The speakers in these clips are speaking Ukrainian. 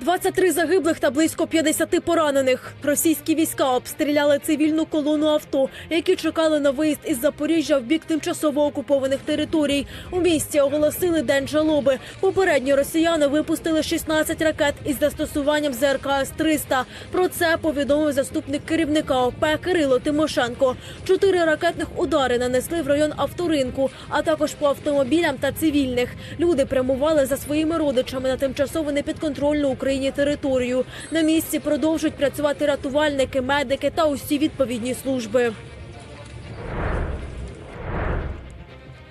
23 загиблих та близько 50 поранених. Російські війська обстріляли цивільну колону авто, які чекали на виїзд із Запоріжжя в бік тимчасово окупованих територій. У місті оголосили день жалоби. Попередньо росіяни випустили 16 ракет із застосуванням ЗРК С-300. Про це повідомив заступник керівника ОП Кирило Тимошенко. Чотири ракетних удари нанесли в район авторинку, а також по автомобілям та цивільних. Люди прямували за своїми родичами на тимчасово непідконтрольну Україні територію. На місці продовжують працювати рятувальники, медики та усі відповідні служби.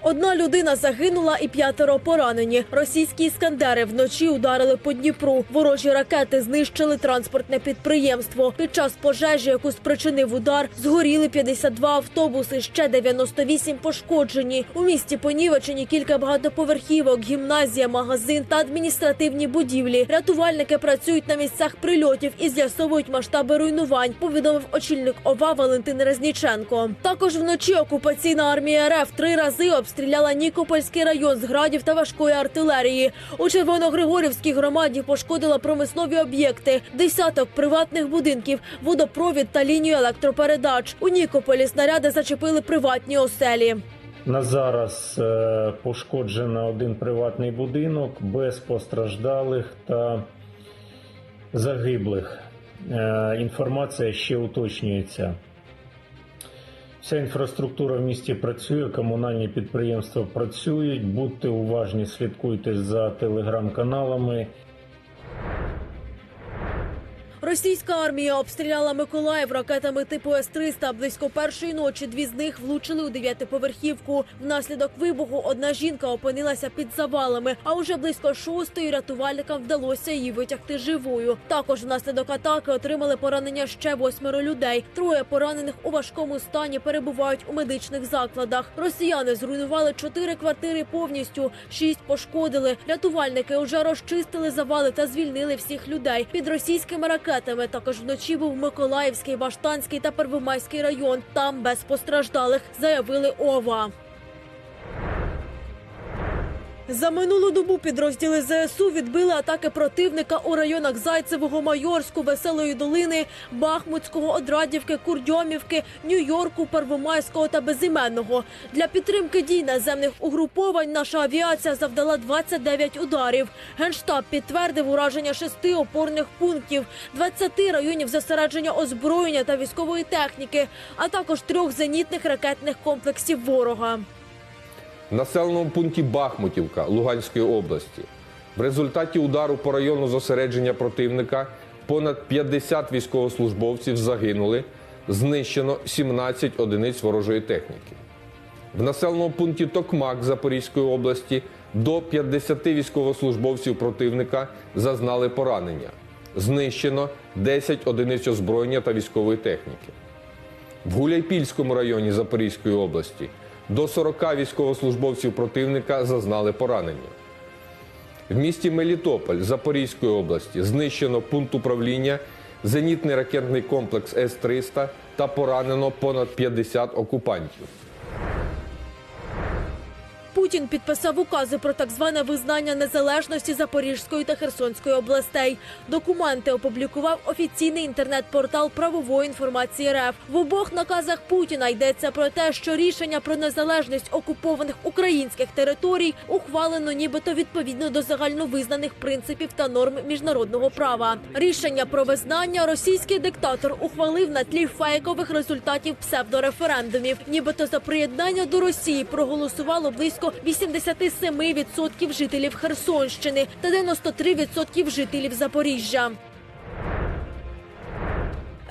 Одна людина загинула і п'ятеро поранені. Російські іскандери вночі ударили по Дніпру. Ворожі ракети знищили транспортне підприємство. Під час пожежі, яку спричинив удар, згоріли 52 автобуси, ще 98 пошкоджені. У місті понівечені кілька багатоповерхівок, гімназія, магазин та адміністративні будівлі. Рятувальники працюють на місцях прильотів і з'ясовують масштаби руйнувань. Повідомив очільник ОВА Валентин Резніченко. Також вночі окупаційна армія РФ три рази обстріляла Нікопольський район з градів та важкої артилерії. У Червоногригорівській громаді пошкодила промислові об'єкти, десяток приватних будинків, водопровід та лінію електропередач. У Нікополі снаряди зачепили приватні оселі. На зараз е, пошкоджено один приватний будинок без постраждалих та загиблих. Е, Інформація ще уточнюється. Вся інфраструктура в місті працює, комунальні підприємства працюють. Будьте уважні, слідкуйте за телеграм-каналами. Російська армія обстріляла Миколаїв ракетами типу С-300. Близько першої ночі дві з них влучили у дев'ятиповерхівку. Внаслідок вибуху одна жінка опинилася під завалами. А уже близько шостої рятувальникам вдалося її витягти живою. Також внаслідок атаки отримали поранення ще восьмеро людей. Троє поранених у важкому стані перебувають у медичних закладах. Росіяни зруйнували чотири квартири повністю, шість пошкодили. Рятувальники вже розчистили завали та звільнили всіх людей. Під російськими ракетами також вночі був Миколаївський, Баштанський та Первомайський район. Там без постраждалих заявили ОВА. За минулу добу підрозділи ЗСУ відбили атаки противника у районах Зайцевого, Майорську, Веселої долини, Бахмутського, Одрадівки, Курдьомівки, Нью-Йорку, Первомайського та Безіменного. Для підтримки дій наземних угруповань наша авіація завдала 29 ударів. Генштаб підтвердив ураження шести опорних пунктів, 20 районів зосередження озброєння та військової техніки, а також трьох зенітних ракетних комплексів ворога. В населеному пункті Бахмутівка Луганської області. В результаті удару по району зосередження противника понад 50 військовослужбовців загинули, знищено 17 одиниць ворожої техніки. В населеному пункті Токмак Запорізької області до 50 військовослужбовців противника зазнали поранення. Знищено 10 одиниць озброєння та військової техніки. В Гуляйпільському районі Запорізької області до 40 військовослужбовців противника зазнали поранення. В місті Мелітополь Запорізької області знищено пункт управління, зенітний ракетний комплекс С-300 та поранено понад 50 окупантів. Путін підписав укази про так зване визнання незалежності Запорізької та Херсонської областей. Документи опублікував офіційний інтернет-портал правової інформації РФ. В обох наказах Путіна йдеться про те, що рішення про незалежність окупованих українських територій ухвалено нібито відповідно до загальновизнаних принципів та норм міжнародного права. Рішення про визнання російський диктатор ухвалив на тлі фейкових результатів псевдореферендумів. Нібито за приєднання до Росії проголосувало близько 87% жителів Херсонщини та 93% жителів Запоріжжя.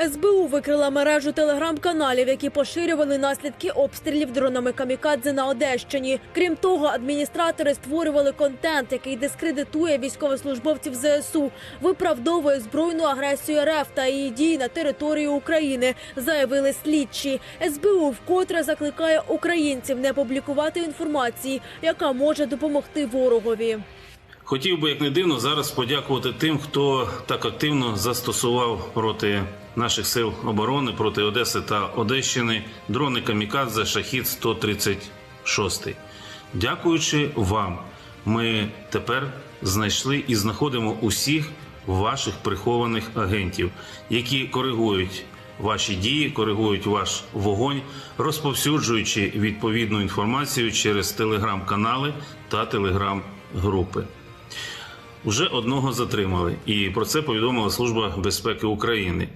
СБУ викрила мережу телеграм-каналів, які поширювали наслідки обстрілів дронами камікадзе на Одещині. Крім того, адміністратори створювали контент, який дискредитує військовослужбовців ЗСУ, виправдовує збройну агресію РФ та її дії на території України, заявили слідчі. СБУ вкотре закликає українців не публікувати інформації, яка може допомогти ворогові. Хотів би, як не дивно, зараз подякувати тим, хто так активно застосував проти наших сил оборони, проти Одеси та Одещини дрони Камікадзе Шахід 136. Дякуючи вам, ми тепер знайшли і знаходимо усіх ваших прихованих агентів, які коригують ваші дії, коригують ваш вогонь, розповсюджуючи відповідну інформацію через телеграм-канали та телеграм-групи. Уже одного затримали, і про це повідомила Служба безпеки України.